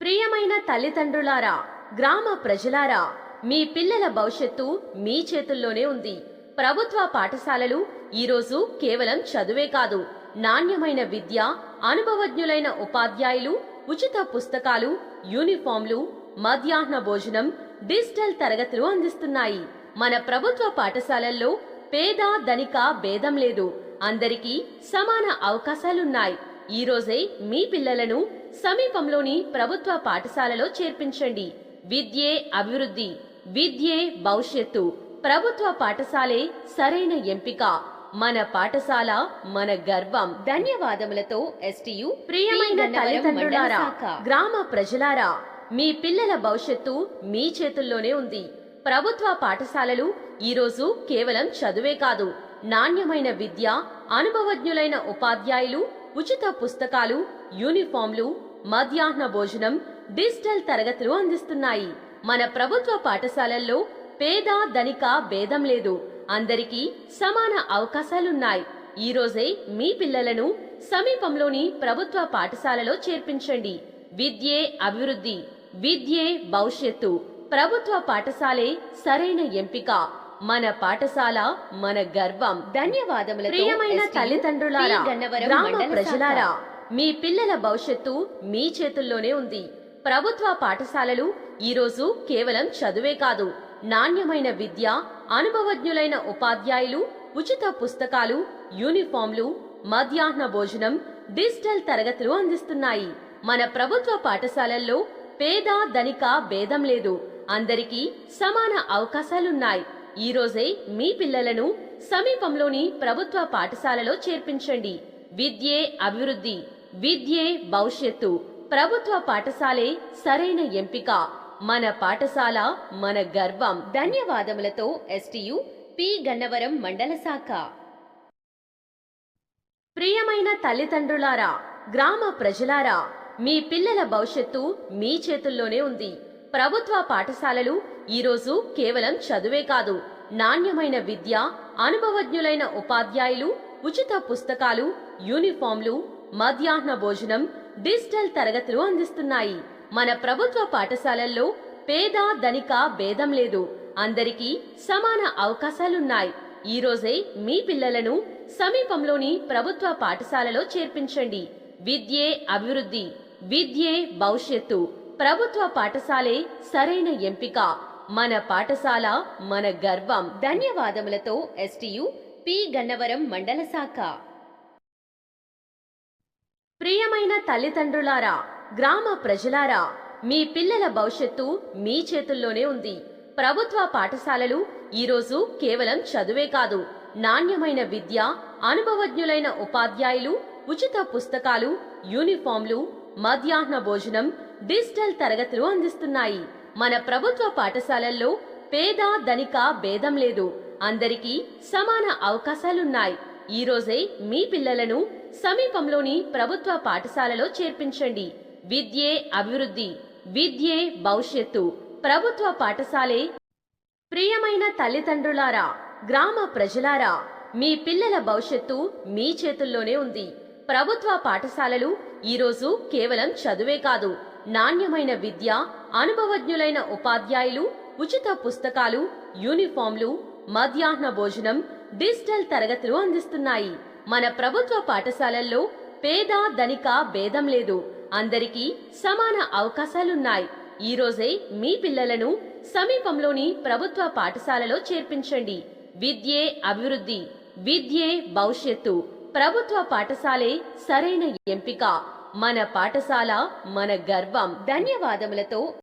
ప్రియమైన తల్లిదండ్రులారా గ్రామ ప్రజలారా మీ పిల్లల భవిష్యత్తు మీ చేతుల్లోనే ఉంది. ప్రభుత్వ పాఠశాలలు ఈరోజు కేవలం చదువే కాదు నాణ్యమైన విద్య అనుభవజ్ఞులైన ఉపాధ్యాయులు ఉచిత పుస్తకాలు యూనిఫామ్లు మధ్యాహ్న భోజనం డిజిటల్ తరగతులు అందిస్తున్నాయి. మన ప్రభుత్వ పాఠశాలల్లో పేద ధనిక భేదం లేదు. అందరికీ సమాన అవకాశాలున్నాయి. ఈ రోజే మీ పిల్లలను సమీపంలోని ప్రభుత్వ పాఠశాలలో చేర్పించండి. విద్యే అభివృద్ధి విద్యే భవిష్యత్తు. ప్రభుత్వ పాఠశాలే సరైన ఎంపిక. మన పాఠశాల మన గర్వం. ధన్యవాదములతో ఎస్టియు ప్రియమైన తల్లిదండ్రులారా గ్రామ ప్రజలారా మీ పిల్లల భవిష్యత్తు మీ చేతుల్లోనే ఉంది. ప్రభుత్వ పాఠశాలలు ఈరోజు కేవలం చదువే కాదు. నాణ్యమైన విద్య అనుభవజ్ఞులైన ఉపాధ్యాయులు ఉచిత పుస్తకాలు యూనిఫామ్లు మధ్యాహ్న భోజనం డిజిటల్ తరగతులు అందిస్తున్నాయి. మన ప్రభుత్వ పాఠశాలల్లో పేద ధనిక భేదం లేదు. అందరికీ సమాన అవకాశాలున్నాయి. ఈ రోజే మీ పిల్లలను సమీపంలోని ప్రభుత్వ పాఠశాలలో చేర్పించండి. విద్యే అభివృద్ధి విద్యే భవిష్యత్తు. ప్రభుత్వ పాఠశాలే సరైన ఎంపిక. మన పాఠశాల మన గర్వం. ధన్యవాదములు ప్రియమైన తల్లిదండ్రులారా గ్రామ ప్రజలారా మీ పిల్లల భవిష్యత్తు మీ చేతుల్లోనే ఉంది. ప్రభుత్వ పాఠశాలలు ఈరోజు కేవలం చదువే కాదు నాణ్యమైన విద్య అనుభవజ్ఞులైన ఉపాధ్యాయులు ఉచిత పుస్తకాలు యూనిఫామ్లు మధ్యాహ్న భోజనం డిజిటల్ తరగతులు అందిస్తున్నాయి. మన ప్రభుత్వ పాఠశాలల్లో పేద ధనిక భేదం లేదు. అందరికీ సమాన అవకాశాలున్నాయి. ఈ రోజే మీ పిల్లలను సమీపంలోని ప్రభుత్వ పాఠశాలలో చేర్పించండి. విద్యే అభివృద్ధి విద్యే భవిష్యత్తు. ప్రభుత్వ పాఠశాలే సరైన ఎంపిక. మన పాఠశాల మన గర్వం. ధన్యవాదములతో ఎస్టియు పి. గన్నవరం మండల శాఖ. ప్రియమైన తల్లిదండ్రులారా గ్రామ ప్రజలారా మీ పిల్లల భవిష్యత్తు మీ చేతుల్లోనే ఉంది. ప్రభుత్వ పాఠశాలలు ఈరోజు కేవలం చదువే కాదు నాణ్యమైన విద్య అనుభవజ్ఞులైన ఉపాధ్యాయులు ఉచిత పుస్తకాలు యూనిఫామ్లు మధ్యాహ్న భోజనం డిజిటల్ తరగతులు అందిస్తున్నాయి. మన ప్రభుత్వ పాఠశాలల్లో పేద ధనిక భేదం లేదు. అందరికీ సమాన అవకాశాలున్నాయి. ఈ రోజే మీ పిల్లలను సమీపంలోని ప్రభుత్వ పాఠశాలలో చేర్పించండి. విద్యే అభివృద్ధి విద్యే భవిష్యత్తు. ప్రభుత్వ పాఠశాలే సరైన ఎంపిక. మన పాఠశాల మన గర్వం. ధన్యవాదములతో ఎస్టియు పి. గన్నవరం మండల శాఖ. ప్రియమైన తల్లిదండ్రులారా గ్రామ ప్రజలారా మీ పిల్లల భవిష్యత్తు మీ చేతుల్లోనే ఉంది. ప్రభుత్వ పాఠశాలలు ఈరోజు కేవలం చదువే కాదు నాణ్యమైన విద్య అనుభవజ్ఞులైన ఉపాధ్యాయులు ఉచిత పుస్తకాలు యూనిఫామ్లు మధ్యాహ్న భోజనం డిజిటల్ తరగతులు అందిస్తున్నాయి. మన ప్రభుత్వ పాఠశాలల్లో పేద ధనిక భేదం లేదు. అందరికీ సమాన అవకాశాలున్నాయి. ఈ రోజే మీ పిల్లలను సమీపంలోని ప్రభుత్వ పాఠశాలలో చేర్పించండి. విద్యే అభివృద్ధి విద్యే భవిష్యత్తు. ప్రభుత్వ పాఠశాలే ప్రియమైన తల్లిదండ్రులారా గ్రామ ప్రజలారా మీ పిల్లల భవిష్యత్తు మీ చేతుల్లోనే ఉంది. ప్రభుత్వ పాఠశాలలు ఈరోజు కేవలం చదువే కాదు నాణ్యమైన విద్య అనుభవజ్ఞులైన ఉపాధ్యాయులు ఉచిత పుస్తకాలు యూనిఫామ్లు మధ్యాహ్న భోజనం డిజిటల్ తరగతులు అందిస్తున్నాయి. మన ప్రభుత్వ పాఠశాలల్లో పేద ధనిక భేదం లేదు. అందరికీ సమాన అవకాశాలున్నాయి. ఈ రోజే మీ పిల్లలను సమీపంలోని ప్రభుత్వ పాఠశాలలో చేర్పించండి. విద్యే అభివృద్ధి విద్యే భవిష్యత్తు. ప్రభుత్వ పాఠశాలే సరైన ఎంపిక. మన పాఠశాల మన గర్వం. ధన్యవాదములతో